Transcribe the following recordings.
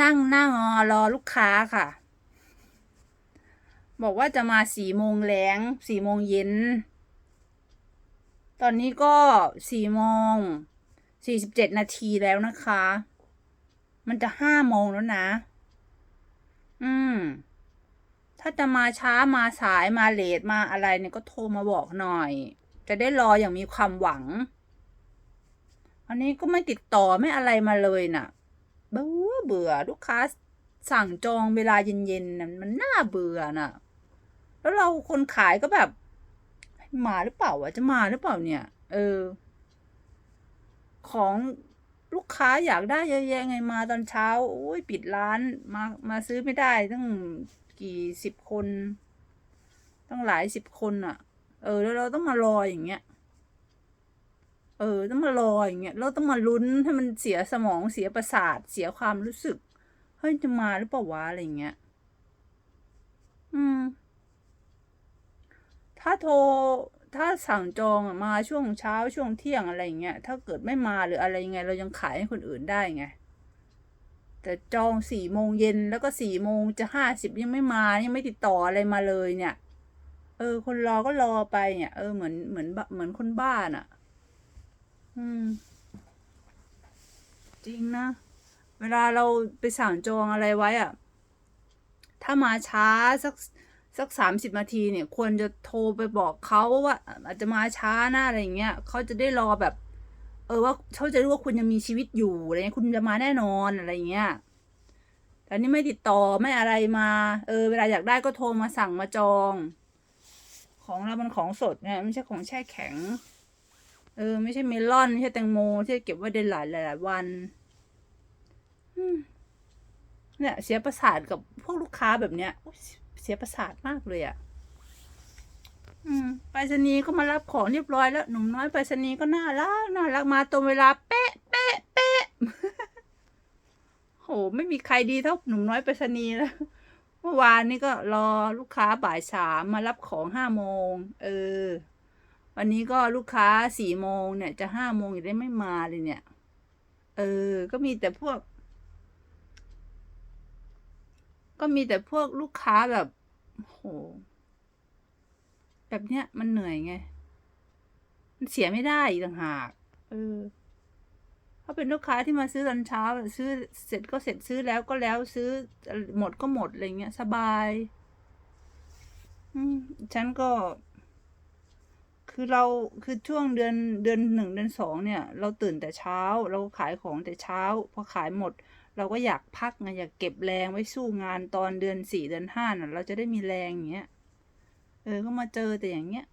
นั่งหนั่งรอลูกค้าค่ะ บอกว่าจะมาสี่โมงแรงสี่โมงเย็น ตอนนี้ก็สี่โมงสี่สิบเจ็ดนาทีแล้วนะคะ มันจะห้าโมงแล้วนะ อืม ถ้าจะมาช้ามาสายมาเลทมาอะไรเนี่ยก็โทรมาบอกหน่อย จะได้รออย่างมีความหวัง อันนี้ก็ไม่ติดต่อไม่อะไรมาเลยน่ะบื่อ เบื่อลูกค้าสั่งจองเวลาเย็นๆน่ะมันน่าเบื่อน่ะ แล้วเราคนขายก็แบบ มาหรือเปล่าวะจะมาหรือเปล่าเนี่ย เออ ของลูกค้าอยากได้เยอะแยะไงมาตอนเช้าโอ้ยปิดร้านมามาซื้อไม่ได้ตั้งกี่สิบคนตั้งหลายสิบคนอะ เออ แล้วเราต้องมารออย่างเงี้ย เออ ต้องมารออย่างเงี้ยเราต้องมาลุ้นให้มันเสียสมองเสียประสาทเสียความรู้สึกเฮ้ยจะมาหรือเปล่าวะอะไรเงี้ย อืม ถ้าโทรถ้าสั่งจองมาช่วงเช้าช่วงเที่ยงอะไรเงี้ยถ้าเกิดไม่มาหรืออะไรยังไง เรายังขายให้คนอื่นได้ไงแต่จองสี่โมงเย็นแล้วก็สี่โมงจะห้าสิบยังไม่มายังไม่ติดต่ออะไรมาเลยเนี่ย เออ คนรอก็รอไปเนี่ย เออเหมือนเหมือนบเหมือนคนบ้าน่ะ อืม จริงนะ เวลาเราไปสั่งจองอะไรไว้อะถ้ามาช้าสักสักสามสิบนาทีเนี่ยควรจะโทรไปบอกเขาว่า อาจจะมาช้านะอะไรอย่างเงี้ยเขาจะได้รอแบบ เออว่าเขาจะรู้ว่าคุณยังมีชีวิตอยู่อะไรเงี้ยคุณจะมาแน่นอนอะไรเงี้ยแต่นี่ไม่ติดต่อไม่อะไรมา เออ เวลาอยากได้ก็โทรมาสั่งมาจอง ของเรามันของสดเนี่ยไม่ใช่ของแช่แข็ง เออ ไม่ใช่เมลอนไม่ใช่แตงโมที่เก็บไว้ได้หลายหลายวันเนี่ย เสียประสาทกับพวกลูกค้าแบบเนี้ยอุ๊ยเสียประสาทมากเลยอะ่ะอืมไปรษณีย์ก็มารับของเรียบร้อยแล้ว หนุ่มน้อยไปรษณีย์ก็น่ารักน่ารักมาตรงเวลาเป๊ะเป๊ะเป๊ะโหไม่มีใครดีเท่าหนุ่มน้อยไปรษณีย์แล้วเมื่อวานนี้ก็รอลูกค้าบ่ายสามมารับของห้าโมงเออ วันนี้ก็ลูกค้าสี่โมงเนี่ย จะห้าโมงยังได้ไม่มาเลยเนี่ย เออ ก็มีแต่พวก ก็มีแต่พวกลูกค้าแบบโห แบบเนี้ยมันเหนื่อยไง มันเสียไม่ได้อีกต่างหาก เออเขาเป็นลูกค้าที่มาซื้อตอนเช้า ซื้อเสร็จก็เสร็จซื้อแล้วก็แล้วซื้อหมดก็หมดอะไรเงี้ย สบาย อืมฉันก็ คือเราคือช่วงเดือนเดือนหนึ่งเดือนสองเนี่ย เราตื่นแต่เช้า เราขายของแต่เช้า พอขายหมด เราก็อยากพักไงอยากเก็บแรงไว้สู้งานตอนเดือนสี่เดือนห้าน่ะ เราจะได้มีแรงอย่างเงี้ยเออก็มาเจอแต่อย่างเงี้ย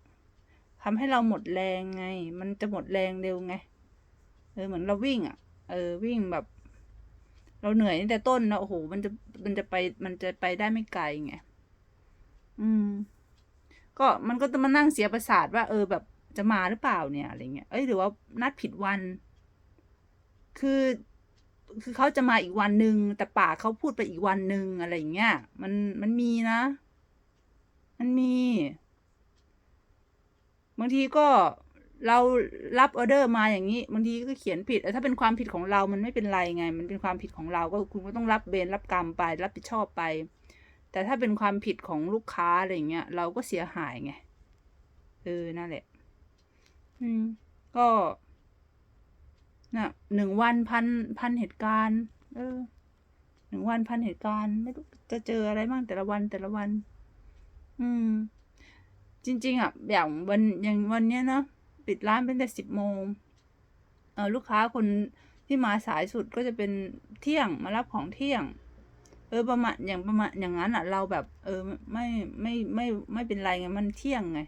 ทำให้เราหมดแรงไง มันจะหมดแรงเร็วไง เออเหมือนเราวิ่งอะ เออวิ่งแบบ เราเหนื่อยตั้งแต่ต้นแล้วโอ้โห มันจะมันจะไปมันจะไปได้ไม่ไกลไง อืม ก็มันก็จะมานั่งเสียประสาทว่าเออแบบจะมาหรือเปล่าเนี่ยอะไรเงี้ย เอ้ยหรือว่านัดผิดวัน คือ คือเขาจะมาอีกวันหนึ่งแต่ปากเขาพูดไปอีกวันหนึ่งอะไรอย่างเงี้ย มันมันมีนะ มันมีบางทีก็เรารับออเดอร์มาอย่างนี้บางทีก็เขียนผิดถ้าเป็นความผิดของเรามันไม่เป็นไรไง มันเป็นความผิดของเราก็คุณก็ต้องรับเบนรับกรรมไป รับผิดชอบไป แต่ถ้าเป็นความผิดของลูกค้าอะไรอย่างเงี้ย เราก็เสียหายไง เออ นั่นแหละ อืม ก็น่ะหนึ่งวันพันพันเหตุการณ์ เออ หนึ่งวันพันเหตุการณ์ ไม่รู้จะเจออะไรบ้างแต่ละวันแต่ละวัน อืม จริง ๆอะอย่างวันอย่างวันเนี้ยเนาะปิดร้านเป็นแต่สิบโมง เออลูกค้าคนที่มาสายสุดก็จะเป็นเที่ยงมารับของเที่ยง ออประมาณอย่างประมาณอย่างนั้นอะ เราแบบ เออไม่ไม่ไม่ไม่เป็นไรไงมันเที่ยงไง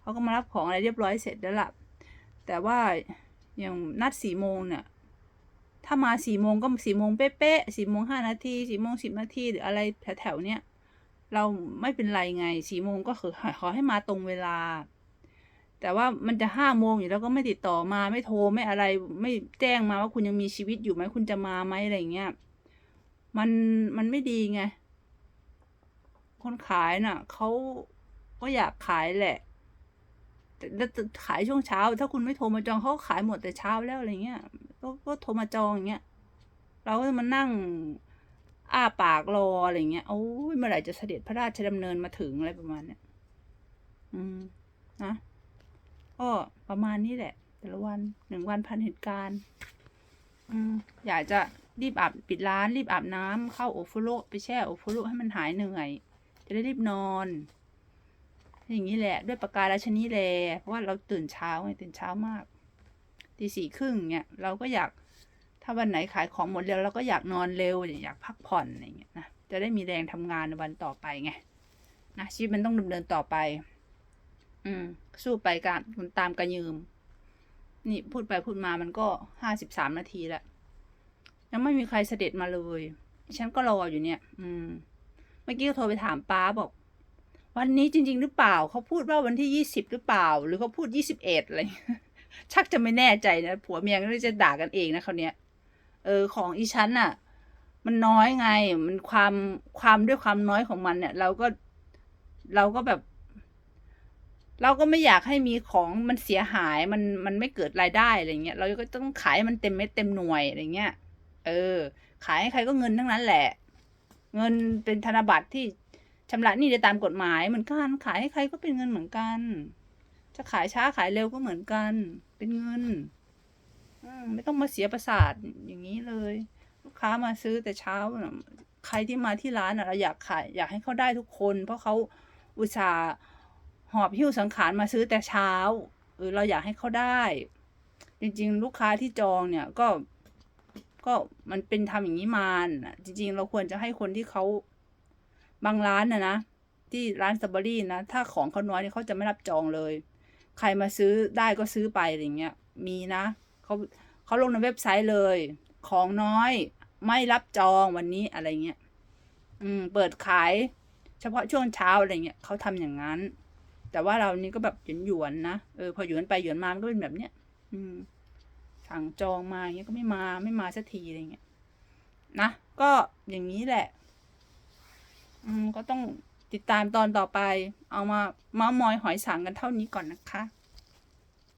เขาก็มารับของอะไรเรียบร้อยเสร็จแล้วล่ะแต่ว่าอย่างนัดสี่โมงเนี่ยถ้ามาสี่โมงก็สี่โมงเป๊ะๆสี่โมงห้านาทีสี่โมงสิบนาทีหรืออะไรแถวๆเนี้ยเราไม่เป็นไรไงสี่โมงก็คือขอให้มาตรงเวลา แต่ว่ามันจะห้าโมงอยู่แล้วก็ไม่ติดต่อมาไม่โทรไม่อะไร ไม่แจ้งมาว่าคุณยังมีชีวิตอยู่ไหมคุณจะมาไหมอะไรเงี้ย มันมันไม่ดีไง คนขายน่ะเขาก็อยากขายแหละแต่แล้วจะขายช่วงเช้า ถ้าคุณไม่โทรมาจองเขาขายหมดแต่เช้าแล้วอะไรเงี้ยก็ก็โทรมาจองอย่างเงี้ยเราก็มานั่งอ้าปากรออะไรเงี้ยโอ้ยเมื่อไหร่จะเสด็จพระราชดำเนินมาถึงอะไรประมาณเนี้ยอืมนะก็ประมาณนี้แหละ แต่ละวันหนึ่งวันพันเหตุการณ์ อืมอยากจะ รีบอาบปิดร้าน รีบอาบน้ำเข้าโอฟุโรไปแช่โอฟุโรให้มันหายเหนื่อย จะได้รีบนอน อย่างนี้แหละ ด้วยประการราชนีแลเพราะว่าเราตื่นเช้าไงตื่นเช้ามากตีสี่ครึ่งเนี่ยเราก็อยากถ้าวันไหนขายของหมดเร็วเราก็อยากนอนเร็วอยากพักผ่อนอะไรเงี้ยนะจะได้มีแรงทำงานในวันต่อไปไงนะชีวิตมันต้องดำเนินต่อไป อืม สู้ไปกันตามกระยืม นี่พูดไปพูดมามันก็ห้าสิบสามนาทีแล้ว ยังไม่มีใครเสด็จมาเลยฉันก็รออยู่เนี่ย อืม เมื่อกี้ก็โทรไปถามป้าบอก วันนี้จริง ๆ หรือเปล่า เขาพูดว่าวันที่ยี่สิบหรือเปล่า หรือเขาพูดยี่สิบเอ็ดอะไรชักจะไม่แน่ใจนะผัวเมียก็จะด่ากันเองนะเขาเนี้ยเออของอีชั้นน่ะ มันน้อยไง มันความความด้วยความน้อยของมันเนี่ย เราก็เราก็แบบ เราก็ไม่อยากให้มีของมันเสียหายมันมันไม่เกิดรายได้อะไรเงี้ยเราก็ต้องขายมันเต็มเม็ดเต็มหน่วยอะไรเงี้ย เออ ขายให้ใครก็เงินทั้งนั้นแหละ เงินเป็นธนบัตรที่ชำระหนี้ได้ตามกฎหมายเหมือนกัน ขายให้ใครก็เป็นเงินเหมือนกัน จะขายช้าขายเร็วก็เหมือนกัน เป็นเงินไม่ต้องมาเสียประสาทอย่างนี้เลย ลูกค้ามาซื้อแต่เช้าใครที่มาที่ร้านเราอยากขายอยากให้เขาได้ทุกคน เพราะเขาอุตส่าห์หอบหิ้วสังขารมาซื้อแต่เช้าเออเราอยากให้เขาได้ จริง ๆ ลูกค้าที่จองเนี่ยก็ ก็มันเป็นทำอย่างนี้มาน่ะจริง ๆ เราควรจะให้คนที่เขาบางร้านนะนะที่ร้านสตรอเบอรี่นะถ้าของเขาน้อยเนี่ยเขาจะไม่รับจองเลย ใครมาซื้อได้ก็ซื้อไปอะไรเงี้ยมีนะเขาเขาลงในเว็บไซต์เลย ของน้อยไม่รับจองวันนี้อะไรเงี้ยอืมเปิดขาย เฉพาะช่วงเช้าอะไรเงี้ยเขาทำอย่างนั้น แต่ว่าเรานี่ก็แบบหยวนหยวนๆนะเออพอหยวนไปหยวนมามันก็เป็นแบบเนี้ยอืม สั่งจองมาอย่างเงี้ยก็ไม่มาไม่มาสักทีอะไรเงี้ยนะก็อย่างนี้แหละ อืมก็ต้องติดตามตอนต่อไป เอามาเมาส์มอยหอยสังกันเท่านี้ก่อนนะคะ